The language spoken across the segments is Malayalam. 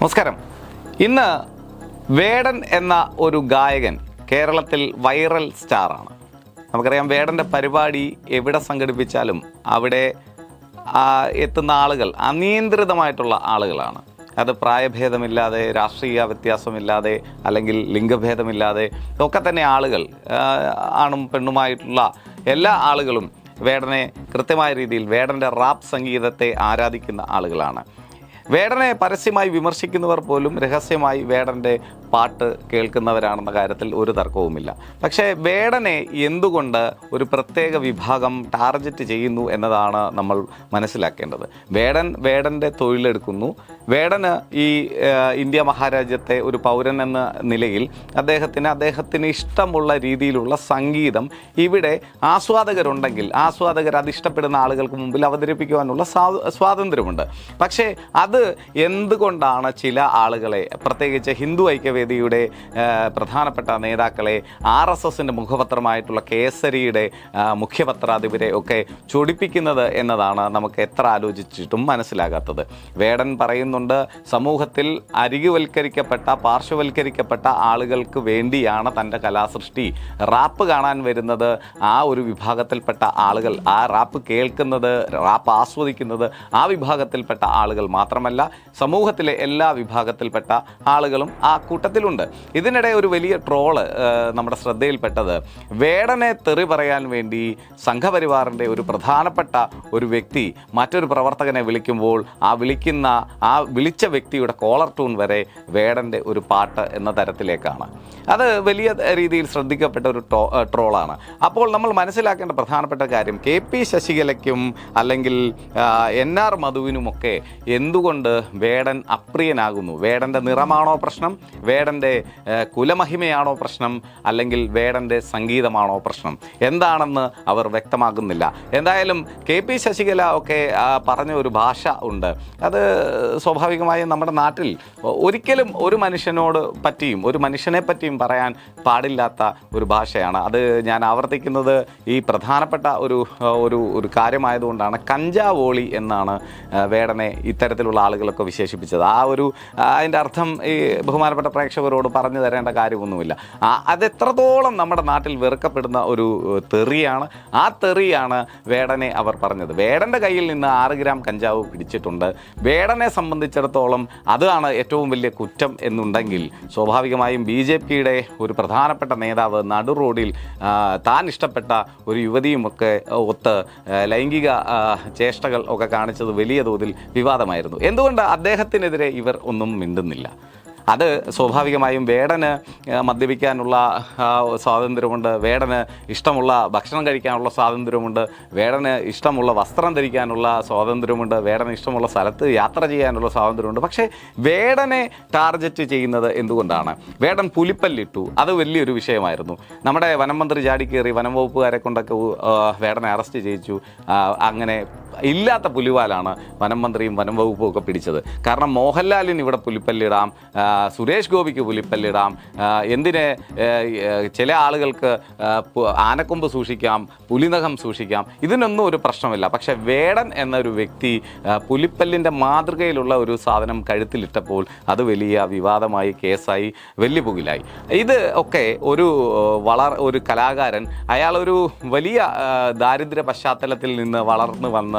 നമസ്കാരം. ഇന്ന് വേടൻ എന്ന ഒരു ഗായകൻ കേരളത്തിൽ വൈറൽ സ്റ്റാറാണ്. നമുക്കറിയാം വേടന്റെ പരിപാടി എവിടെ സംഘടിപ്പിച്ചാലും അവിടെ എത്തുന്ന ആളുകൾ അനിയന്ത്രിതമായിട്ടുള്ള ആളുകളാണ്. അത് പ്രായഭേദമില്ലാതെ രാഷ്ട്രീയ വ്യത്യാസമില്ലാതെ അല്ലെങ്കിൽ ലിംഗഭേദമില്ലാതെ ഒക്കെ തന്നെ ആളുകൾ ആണും പെണ്ണുമായിട്ടുള്ള എല്ലാ ആളുകളും വേടനെ കൃത്യമായ രീതിയിൽ വേടന്റെ റാപ്പ് സംഗീതത്തെ ആരാധിക്കുന്ന ആളുകളാണ്. വേടനെ പരസ്യമായി വിമർശിക്കുന്നവർ പോലും രഹസ്യമായി വേടന്റെ പാട്ട് കേൾക്കുന്നവരാണെന്ന കാര്യത്തിൽ ഒരു തർക്കവുമില്ല. പക്ഷേ വേടനെ എന്തുകൊണ്ട് ഒരു പ്രത്യേക വിഭാഗം ടാർജറ്റ് ചെയ്യുന്നു എന്നതാണ് നമ്മൾ മനസ്സിലാക്കേണ്ടത്. വേടൻ വേടന്റെ തൊഴിലെടുക്കുന്നു. വേടന് ഈ ഇന്ത്യ മഹാരാജ്യത്തെ ഒരു പൗരൻ എന്ന നിലയിൽ അദ്ദേഹത്തിന് അദ്ദേഹത്തിന് ഇഷ്ടമുള്ള രീതിയിലുള്ള സംഗീതം ഇവിടെ ആസ്വാദകരുണ്ടെങ്കിൽ ആസ്വാദകർ അത് ഇഷ്ടപ്പെടുന്ന ആളുകൾക്ക് മുമ്പിൽ അവതരിപ്പിക്കുവാനുള്ള സ്വാ- സ്വാതന്ത്ര്യമുണ്ട്. പക്ഷേ അത് എന്തുകൊണ്ടാണ് ചില ആളുകളെ പ്രത്യേകിച്ച് ഹിന്ദു ഐക്യവേദിയുടെ ആ, പ്രധാനപ്പെട്ട നേതാക്കളെ ആർ എസ് എസിന്റെ മുഖപത്രമായിട്ടുള്ള കേസരിയുടെ മുഖ്യപത്രാധിപരെ ഒക്കെ ചൊടിപ്പിക്കുന്നത് എന്നതാണ് നമുക്ക് എത്ര ആലോചിച്ചിട്ടും മനസ്സിലാകാത്തത്. വേടൻ പറയുന്നുണ്ട് സമൂഹത്തിൽ അരികുവൽക്കരിക്കപ്പെട്ട പാർശ്വവൽക്കരിക്കപ്പെട്ട ആളുകൾക്ക് വേണ്ടിയാണ് തന്റെ കലാസൃഷ്ടി. റാപ്പ് കാണാൻ വരുന്നത് ആ ഒരു വിഭാഗത്തിൽപ്പെട്ട ആളുകൾ ആ റാപ്പ് കേൾക്കുന്നത് റാപ്പ് ആസ്വദിക്കുന്നത് ആ വിഭാഗത്തിൽപ്പെട്ട ആളുകൾ മാത്രമല്ല സമൂഹത്തിലെ എല്ലാ വിഭാഗത്തിൽപ്പെട്ട ആളുകളും ആ കൂട്ടത്തിലുണ്ട് ഇതിനിടെ ഒരു വലിയ ട്രോൾ നമ്മുടെ ശ്രദ്ധയിൽപ്പെട്ടത് വേടനെ തെറി പറയാൻ വേണ്ടി സംഘപരിവാറിന്റെ ഒരു പ്രധാനപ്പെട്ട ഒരു വ്യക്തി മറ്റൊരു പ്രവർത്തകനെ വിളിക്കുമ്പോൾ ആ വിളിക്കുന്ന ആ വിളിച്ച വ്യക്തിയുടെ കോളർ ട്യൂൺ വരെ വേടന്റെ ഒരു പാട്ട് എന്ന തരത്തിലേക്കാണ്. അത് വലിയ രീതിയിൽ ശ്രദ്ധിക്കപ്പെട്ട ഒരു ട്രോളാണ്. അപ്പോൾ നമ്മൾ മനസ്സിലാക്കേണ്ട പ്രധാനപ്പെട്ട കാര്യം കെ പി ശശികലയ്ക്കും അല്ലെങ്കിൽ എൻ ആർ മധുവിനുമൊക്കെ എന്തുകൊണ്ട് വേടൻ അപ്രിയനാകുന്നു? വേടന്റെ നിറമാണോ പ്രശ്നം? വേടന്റെ കുലമഹിമയാണോ പ്രശ്നം അല്ലെങ്കിൽ വേടന്റെ സംഗീതമാണോ പ്രശ്നം? എന്താണെന്ന് അവർ വ്യക്തമാകുന്നില്ല എന്തായാലും കെ പി ശശികല ഒക്കെ പറഞ്ഞ ഒരു ഭാഷ ഉണ്ട്. അത് സ്വാഭാവികമായും നമ്മുടെ നാട്ടിൽ ഒരിക്കലും ഒരു മനുഷ്യനോട് പറ്റിയും ഒരു മനുഷ്യനെ പറ്റിയും പറയാൻ പാടില്ലാത്ത ഒരു ഭാഷയാണ്. അത് ഞാൻ ആവർത്തിക്കുന്നത് ഈ പ്രധാനപ്പെട്ട ഒരു ഒരു ഒരു കാര്യമായതുകൊണ്ടാണ് കഞ്ചാവോളി എന്നാണ് വേടനെ ഇത്തരത്തിലുള്ള ആളുകളൊക്കെ വിശേഷിപ്പിച്ചത്. ആ ഒരു അതിന്റെ അർത്ഥം ഈ ബഹുമാനപ്പെട്ട പ്രേക്ഷകരോട് പറഞ്ഞു തരേണ്ട കാര്യമൊന്നുമില്ല. ആ, അത് എത്രത്തോളം നമ്മുടെ നാട്ടിൽ വെറുക്കപ്പെടുന്ന ഒരു തെറിയാണ് ആ തെറിയാണ് വേടനെ അവർ പറഞ്ഞത്. വേടന്റെ കയ്യിൽ നിന്ന് ആറ് ഗ്രാം കഞ്ചാവ് പിടിച്ചിട്ടുണ്ട്. വേടനെ സംബന്ധിച്ചിടത്തോളം അതാണ് ഏറ്റവും വലിയ കുറ്റം എന്നുണ്ടെങ്കിൽ സ്വാഭാവികമായും ബി ജെ പിയുടെ ഒരു പ്രധാനപ്പെട്ട നേതാവ് നടു റോഡിൽ താൻ ഇഷ്ടപ്പെട്ട ഒരു യുവതിയുമൊക്കെ ഒത്ത് ലൈംഗിക ചേഷ്ടകൾ ഒക്കെ കാണിച്ചത് വലിയ തോതിൽ വിവാദമായിരുന്നു. എന്തുകൊണ്ട് അദ്ദേഹത്തിനെതിരെ ഇവർ ഒന്നും മിണ്ടുന്നില്ല? അത് സ്വാഭാവികമായും വേടന് മദ്യപിക്കാനുള്ള സ്വാതന്ത്ര്യമുണ്ട്. വേടന് ഇഷ്ടമുള്ള ഭക്ഷണം കഴിക്കാനുള്ള സ്വാതന്ത്ര്യമുണ്ട്. വേടന് ഇഷ്ടമുള്ള വസ്ത്രം ധരിക്കാനുള്ള സ്വാതന്ത്ര്യമുണ്ട്. വേടന് ഇഷ്ടമുള്ള സ്ഥലത്ത് യാത്ര ചെയ്യാനുള്ള സ്വാതന്ത്ര്യമുണ്ട്. പക്ഷേ വേടനെ ടാർഗറ്റ് ചെയ്യുന്നത് എന്തുകൊണ്ടാണ്? വേടൻ പുലിപ്പല്ലിട്ടു. അത് വലിയൊരു വിഷയമായിരുന്നു. നമ്മുടെ വനം മന്ത്രി കയറി വനം വകുപ്പുകാരെ കൊണ്ടൊക്കെ വേടനെ അറസ്റ്റ് ചെയ്യിച്ചു. അങ്ങനെ ഇല്ലാത്ത പുലിവാലാണ് വനം മന്ത്രിയും വനം വകുപ്പും ഒക്കെ പിടിച്ചത്. കാരണം മോഹൻലാലിന് ഇവിടെ പുലിപ്പല്ലിടാം സുരേഷ് ഗോപിക്ക് പുലിപ്പല്ലിടാം. എന്തിന് ചില ആളുകൾക്ക് ആനക്കൊമ്പ് സൂക്ഷിക്കാം പുലിനഖം സൂക്ഷിക്കാം. ഇതിനൊന്നും ഒരു പ്രശ്നമില്ല. പക്ഷെ വേടൻ എന്നൊരു വ്യക്തി പുലിപ്പല്ലിന്റെ മാതൃകയിലുള്ള ഒരു സാധനം കഴുത്തിലിട്ടപ്പോൾ അത് വലിയ വിവാദമായി കേസായി വെല്ലുപുകിലായി പുകിലായി ഇത് ഒക്കെ ഒരു വളർ ഒരു കലാകാരൻ അയാൾ ഒരു വലിയ ദാരിദ്ര്യ പശ്ചാത്തലത്തിൽ നിന്ന് വളർന്നു വന്ന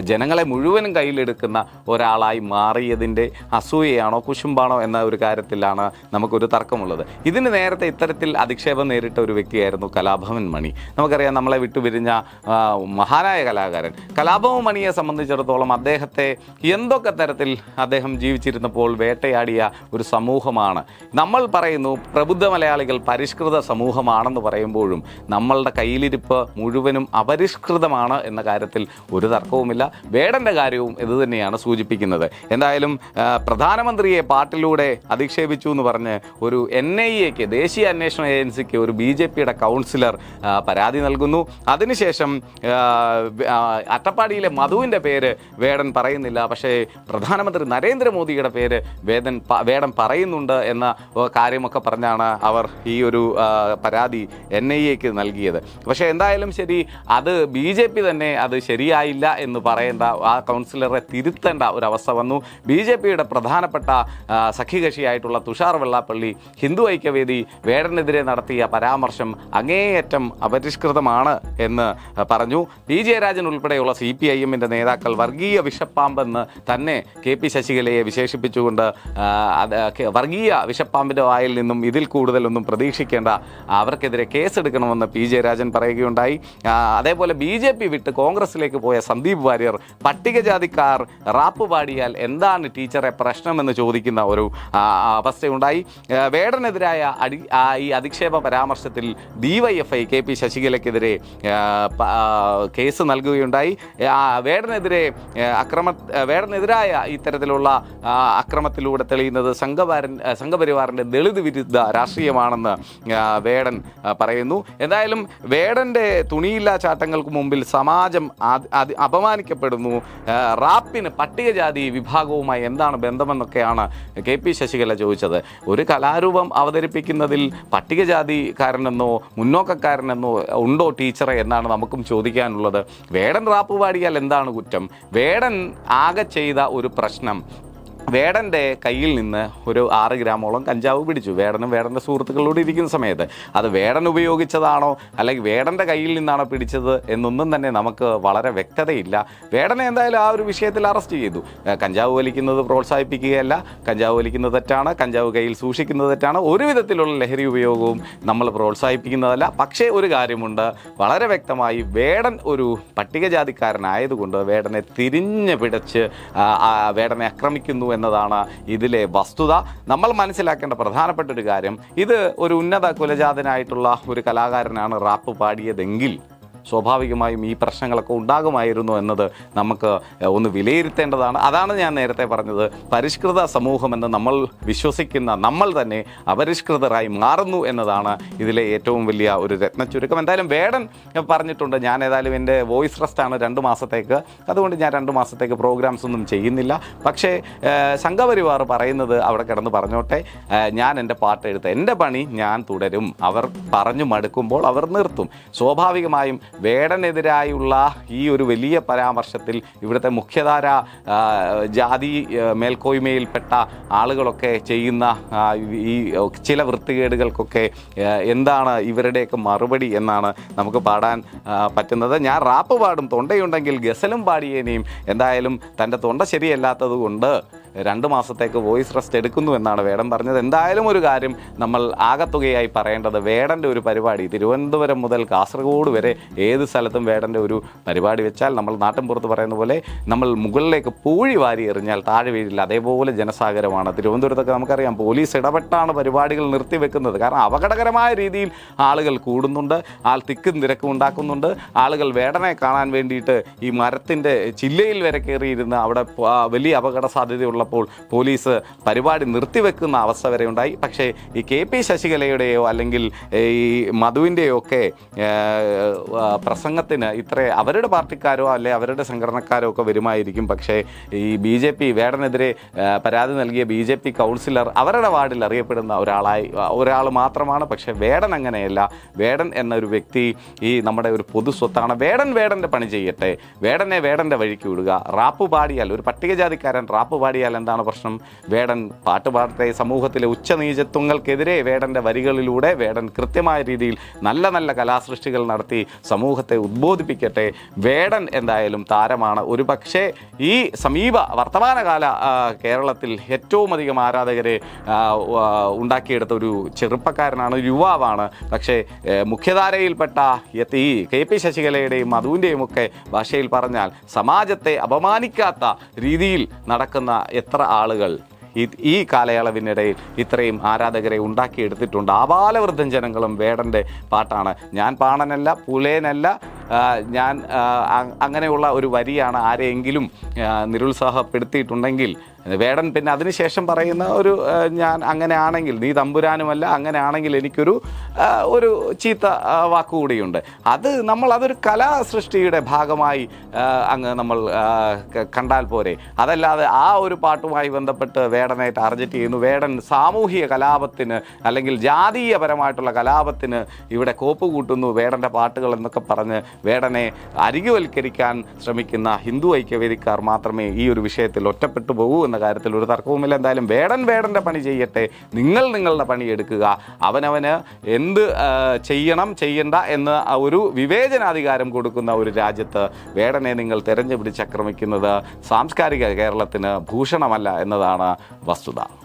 ജനങ്ങളെ മുഴുവനും കയ്യിലെടുക്കുന്ന ഒരാളായി മാറിയതിന്റെ അസൂയയാണോ കുശുമ്പാണോ എന്ന ഒരു കാര്യത്തിലാണ് നമുക്കൊരു തർക്കമുള്ളത്. ഇതിന് നേരത്തെ ഇത്തരത്തിൽ അധിക്ഷേപം നേരിട്ട ഒരു വ്യക്തിയായിരുന്നു കലാഭവൻ മണി. നമുക്കറിയാം നമ്മളെ വിട്ടുപിരിഞ്ഞ മഹാനായ കലാകാരൻ. കലാഭവൻ മണിയെ സംബന്ധിച്ചിടത്തോളം അദ്ദേഹത്തെ എന്തൊക്കെ തരത്തിൽ അദ്ദേഹം ജീവിച്ചിരുന്നപ്പോൾ വേട്ടയാടിയ ഒരു സമൂഹമാണ്. നമ്മൾ പറയുന്നു പ്രബുദ്ധ മലയാളികൾ പരിഷ്കൃത സമൂഹമാണെന്ന് പറയുമ്പോഴും നമ്മളുടെ കയ്യിലിരിപ്പ് മുഴുവനും അപരിഷ്കൃതമാണ് എന്ന കാര്യത്തിൽ ഒരു തർക്കവുമില്ല. വേടന്റെ കാര്യവും ഇതുതന്നെയാണ് സൂചിപ്പിക്കുന്നത്. എന്തായാലും പ്രധാനമന്ത്രിയെ പാട്ടിലൂടെ അധിക്ഷേപിച്ചു എന്ന് പറഞ്ഞ് ഒരു എൻ ഐ എക്ക് ദേശീയ അന്വേഷണ ഏജൻസിക്ക് ഒരു ബി ജെ പിയുടെ കൗൺസിലർ പരാതി നൽകുന്നു. അതിനുശേഷം അട്ടപ്പാടിയിലെ മധുവിന്റെ പേര് വേടൻ പറയുന്നില്ല. പക്ഷേ പ്രധാനമന്ത്രി നരേന്ദ്രമോദിയുടെ പേര് വേദൻ വേടം വേടൻ പറയുന്നുണ്ട് എന്ന കാര്യമൊക്കെ പറഞ്ഞാണ് അവർ ഈ ഒരു പരാതി എൻ ഐ എക്ക് നൽകിയത്. പക്ഷേ എന്തായാലും ശരി അത് ബി ജെ പി തന്നെ അത് ശരിയായില്ല എന്ന് പറയേണ്ട ആ കൗൺസിലറെ തിരുത്തേണ്ട ഒരവസ്ഥ വന്നു. ബി ജെ പിയുടെ പ്രധാനപ്പെട്ട ആ, സഖ്യകക്ഷിയായിട്ടുള്ള തുഷാർ വെള്ളാപ്പള്ളി ഹിന്ദു ഐക്യവേദി വേടനെതിരെ നടത്തിയ പരാമർശം അങ്ങേയറ്റം അപരിഷ്കൃതമാണ് എന്ന് പറഞ്ഞു. പി. ജയരാജൻ ഉൾപ്പെടെയുള്ള സി പി ഐ എമ്മിന്റെ നേതാക്കൾ വർഗീയ വിഷപ്പാമ്പെന്ന് തന്നെ കെ പി ശശികലയെ വിശേഷിപ്പിച്ചുകൊണ്ട് വർഗീയ വിഷപ്പാമ്പിന്റെ വായിൽ നിന്നും ഇതിൽ കൂടുതലൊന്നും പ്രതീക്ഷിക്കേണ്ട അവർക്കെതിരെ കേസെടുക്കണമെന്ന് പി. ജയരാജൻ പറയുകയുണ്ടായി. അതേപോലെ ബി ജെ പി വിട്ട് കോൺഗ്രസിലേക്ക് പോയ സന്ദീപ് വാര്യർ പട്ടികജാതിക്കാർ റാപ്പ് പാടിയാൽ എന്താണ് ടീച്ചറെ പ്രശ്നമെന്ന് ചോദിക്കുന്ന ഒരു അവസ്ഥയുണ്ടായി. വേടനെതിരായ അടി ഈ അധിക്ഷേപ പരാമർശത്തിൽ ഡിവൈഎഫ്ഐ കെ പി ശശികലയ്ക്കെതിരെ കേസ് നൽകുകയുണ്ടായി. വേടനെതിരെ അക്രമ വേടനെതിരായ ഇത്തരത്തിലുള്ള അക്രമത്തിലൂടെ തെളിയുന്നത് സംഘപരൻ സംഘപരിവാറിന്റെ ദളിത് വിരുദ്ധ രാഷ്ട്രീയമാണെന്ന് വേടൻ പറയുന്നു. എന്തായാലും വേടന്റെ തുണിയില്ലാ ചാട്ടങ്ങൾക്ക് മുമ്പിൽ സമാജം അപമാനിക്കപ്പെടുന്നു. റാപ്പിന് പട്ടികജാതി വിഭാഗവുമായി എന്താണ് ബന്ധമെന്നൊക്കെയാണ് കെ പി ശശികല ചോദിച്ചത്. ഒരു കലാരൂപം അവതരിപ്പിക്കുന്നതിൽ പട്ടികജാതിക്കാരനെന്നോ മുന്നോക്കക്കാരനെന്നോ ഉണ്ടോ ടീച്ചറെ എന്നാണ് നമുക്കും ചോദിക്കാനുള്ളത്. വേടൻ റാപ്പ് പാടിയാൽ എന്താണ് കുറ്റം? വേടൻ ആകെ ചെയ്ത ഒരു പ്രശ്നം വേടന്റെ കയ്യിൽ നിന്ന് ഒരു ആറ് ഗ്രാമോളം കഞ്ചാവ് പിടിച്ചു. വേടനും വേടന്റെ സുഹൃത്തുക്കളോട് ഇരിക്കുന്ന സമയത്ത് അത് വേടൻ ഉപയോഗിച്ചതാണോ അല്ലെങ്കിൽ വേടന്റെ കയ്യിൽ നിന്നാണോ പിടിച്ചത് എന്നൊന്നും തന്നെ നമുക്ക് വളരെ വ്യക്തതയില്ല. വേടനെ എന്തായാലും ആ ഒരു വിഷയത്തിൽ അറസ്റ്റ് ചെയ്തു. കഞ്ചാവ് വലിക്കുന്നത് പ്രോത്സാഹിപ്പിക്കുകയല്ല. കഞ്ചാവ് വലിക്കുന്നത് തെറ്റാണ്. കഞ്ചാവ് കയ്യിൽ സൂക്ഷിക്കുന്നത് തെറ്റാണ്. ഒരു വിധത്തിലുള്ള ലഹരി ഉപയോഗവും നമ്മൾ പ്രോത്സാഹിപ്പിക്കുന്നതല്ല. പക്ഷേ ഒരു കാര്യമുണ്ട്. വളരെ വ്യക്തമായി വേടൻ ഒരു പട്ടികജാതിക്കാരനായതുകൊണ്ട് വേടനെ തിരിഞ്ഞ് പിടച്ച് വേടനെ ആക്രമിക്കുന്നു എന്നതാണ് ഇതിലെ വസ്തുത. നമ്മൾ മനസ്സിലാക്കേണ്ട പ്രധാനപ്പെട്ട ഒരു കാര്യം ഇത് ഒരു ഉന്നത കുലജാതനായിട്ടുള്ള ഒരു കലാകാരനാണ് റാപ്പ് പാടിയതെങ്കിൽ സ്വാഭാവികമായും ഈ പ്രശ്നങ്ങളൊക്കെ ഉണ്ടാകുമായിരുന്നു എന്നത് നമുക്ക് ഒന്ന് വിലയിരുത്തേണ്ടതാണ്. അതാണ് ഞാൻ നേരത്തെ പറഞ്ഞത്. പരിഷ്കൃത സമൂഹമെന്ന് നമ്മൾ വിശ്വസിക്കുന്ന നമ്മൾ തന്നെ അപരിഷ്കൃതരായി മാറുന്നു എന്നതാണ് ഇതിലെ ഏറ്റവും വലിയ ഒരു രത്ന ചുരുക്കം എന്തായാലും വേടൻ പറഞ്ഞിട്ടുണ്ട് ഞാൻ ഏതായാലും എന്റെ വോയിസ് റെസ്റ്റാണ് രണ്ട് മാസത്തേക്ക്. അതുകൊണ്ട് ഞാൻ രണ്ട് മാസത്തേക്ക് പ്രോഗ്രാംസ് ഒന്നും ചെയ്യുന്നില്ല. പക്ഷേ സംഘപരിവാർ പറയുന്നത് അവിടെ കിടന്ന് പറഞ്ഞോട്ടെ. ഞാൻ എന്റെ പാട്ട് എടുത്ത് എന്റെ പണി ഞാൻ തുടരും. അവർ പറഞ്ഞു മടുക്കുമ്പോൾ അവർ നിർത്തും. സ്വാഭാവികമായും വേടനെതിരായുള്ള ഈ ഒരു വലിയ പരാമർശത്തിൽ ഇവിടുത്തെ മുഖ്യധാര ജാതി മേൽക്കോയ്മയിൽപ്പെട്ട ആളുകളൊക്കെ ചെയ്യുന്ന ഈ ചില വൃത്തികേടുകൾക്കൊക്കെ എന്താണ് ഇവരുടെയൊക്കെ മറുപടി എന്നാണ് നമുക്ക് പാടാൻ പറ്റുന്നത്. ഞാൻ റാപ്പ് പാടും തൊണ്ടയുണ്ടെങ്കിൽ ഗസലും പാടിയേനെയും എന്തായാലും തന്റെ തൊണ്ട ശരിയല്ലാത്തത് കൊണ്ട് രണ്ട് മാസത്തേക്ക് വോയിസ് റെസ്റ്റ് എടുക്കുന്നു എന്നാണ് വേടൻ പറഞ്ഞത്. എന്തായാലും ഒരു കാര്യം നമ്മൾ ആകത്തുകയായി പറയേണ്ടത് വേടന്റെ ഒരു പരിപാടി തിരുവനന്തപുരം മുതൽ കാസർഗോഡ് വരെ ഏത് സ്ഥലത്തും വേടന്റെ ഒരു പരിപാടി വെച്ചാൽ നമ്മൾ നാട്ടിൻ പുറത്ത് പറയുന്ന പോലെ നമ്മൾ മുകളിലേക്ക് പൂഴി വാരി എറിഞ്ഞാൽ താഴെ വീഴില്ല. അതേപോലെ ജനസാഗരമാണ്. തിരുവനന്തപുരത്തൊക്കെ നമുക്കറിയാം പോലീസ് ഇടപെട്ടാണ് പരിപാടികൾ നിർത്തിവെക്കുന്നത് കാരണം അപകടകരമായ രീതിയിൽ ആളുകൾ കൂടുന്നുണ്ട് ആൾ തിക്കും തിരക്കും ഉണ്ടാക്കുന്നുണ്ട്. ആളുകൾ വേടനെ കാണാൻ വേണ്ടിയിട്ട് ഈ മരത്തിന്റെ ചില്ലയിൽ വരെ കയറിയിരുന്ന് അവിടെ വലിയ അപകട സാധ്യതയുള്ളപ്പോൾ പോലീസ് പരിപാടി നിർത്തിവെക്കുന്ന അവസ്ഥ വരെ ഉണ്ടായി. പക്ഷേ ഈ കെ പി ശശികലയുടെയോ അല്ലെങ്കിൽ ഈ മധുവിന്റെയോ ഒക്കെ പ്രസംഗത്തിന് ഇത്ര അവരുടെ പാർട്ടിക്കാരോ അല്ലെ അവരുടെ സംഘടനക്കാരോ ഒക്കെ വരുമായിരിക്കും. പക്ഷേ ഈ ബി ജെ പി വേടനെതിരെ പരാതി നൽകിയ ബി ജെ പി കൗൺസിലർ അവരുടെ വാർഡിൽ അറിയപ്പെടുന്ന ഒരാളായി ഒരാൾ മാത്രമാണ്. പക്ഷേ വേടൻ അങ്ങനെയല്ല. വേടൻ എന്നൊരു വ്യക്തി ഈ നമ്മുടെ ഒരു പൊതു സ്വത്താണ്. വേടൻ വേടന്റെ പണി ചെയ്യട്ടെ. വേടനെ വേടന്റെ വഴിക്ക് വിടുക. റാപ്പ് പാടിയാൽ ഒരു പട്ടികജാതിക്കാരൻ റാപ്പ് പാടിയാൽ എന്താണ് പ്രശ്നം? വേടൻ പാട്ട് പാടട്ടെ സമൂഹത്തിലെ ഉച്ചനീചത്വങ്ങൾക്കെതിരെ വേടന്റെ വരികളിലൂടെ വേടൻ കൃത്യമായ രീതിയിൽ നല്ല നല്ല കലാസൃഷ്ടികൾ നടത്തി സമൂഹത്തെ ഉദ്ബോധിപ്പിക്കട്ടെ. വേടൻ എന്തായാലും താരമാണ്. ഒരു പക്ഷേ ഈ സമീപ വർത്തമാനകാല കേരളത്തിൽ ഏറ്റവും അധികം ആരാധകരെ ഉണ്ടാക്കിയെടുത്ത ഒരു ചെറുപ്പക്കാരനാണ് യുവാവാണ്. പക്ഷേ മുഖ്യധാരയിൽപ്പെട്ട ഈ കെ പി ശശികലയുടെയും മധുവിന്റെയും ഒക്കെ ഭാഷയിൽ പറഞ്ഞാൽ സമാജത്തെ അപമാനിക്കാത്ത രീതിയിൽ നടക്കുന്ന എത്ര ആളുകൾ ഈ കാലയളവിനിടയിൽ ഇത്രയും ആരാധകരെ ഉണ്ടാക്കിയെടുത്തിട്ടുണ്ട്. ആപാലവൃദ്ധം ജനങ്ങളും വേടന്റെ പാട്ടാണ്. ഞാൻ പാണനല്ല പുലേനല്ല ഞാൻ അങ്ങനെയുള്ള ഒരു വരിയാണ് ആരെയെങ്കിലും നിരുത്സാഹപ്പെടുത്തിയിട്ടുണ്ടെങ്കിൽ വേടൻ പിന്നെ അതിനുശേഷം പറയുന്ന ഒരു ഞാൻ അങ്ങനെ ആണെങ്കിൽ നീ തമ്പുരാനുമല്ല അങ്ങനെ ആണെങ്കിൽ എനിക്കൊരു ഒരു ചീത്ത വാക്കുകൂടിയുണ്ട്. അത് നമ്മൾ അതൊരു കലാസൃഷ്ടിയുടെ ഭാഗമായി അങ്ങ് നമ്മൾ കണ്ടാൽ പോരെ. അതല്ലാതെ ആ ഒരു പാട്ടുമായി ബന്ധപ്പെട്ട് വേടനെ ടാർജറ്റ് ചെയ്യുന്നു. വേടൻ സാമൂഹിക കലാപത്തിന് അല്ലെങ്കിൽ ജാതീയപരമായിട്ടുള്ള കലാപത്തിന് ഇവിടെ കോപ്പ് കൂട്ടുന്നു. വേടന്റെ പാട്ടുകൾ എന്നൊക്കെ പറഞ്ഞ് വേടനെ അരികുവൽക്കരിക്കാൻ ശ്രമിക്കുന്ന ഹിന്ദു ഐക്യവേദിക്കാർ മാത്രമേ ഈ ഒരു വിഷയത്തിൽ ഒറ്റപ്പെട്ടു പോകൂ എന്ന കാര്യത്തിൽ ഒരു തർക്കവുമില്ല. എന്തായാലും വേടൻ വേടന്റെ പണി ചെയ്യട്ടെ. നിങ്ങൾ നിങ്ങളുടെ പണി എടുക്കുക. അവനവന് എന്ത് ചെയ്യണം ചെയ്യണ്ട എന്ന് ഒരു വിവേചനാധികാരം കൊടുക്കുന്ന ഒരു രാജ്യത്ത് വേടനെ നിങ്ങൾ തെരഞ്ഞു പിടിച്ചക്രമിക്കുന്നത് സാംസ്കാരിക കേരളത്തിന് ഭൂഷണമല്ല എന്നതാണ് വസ്തുത.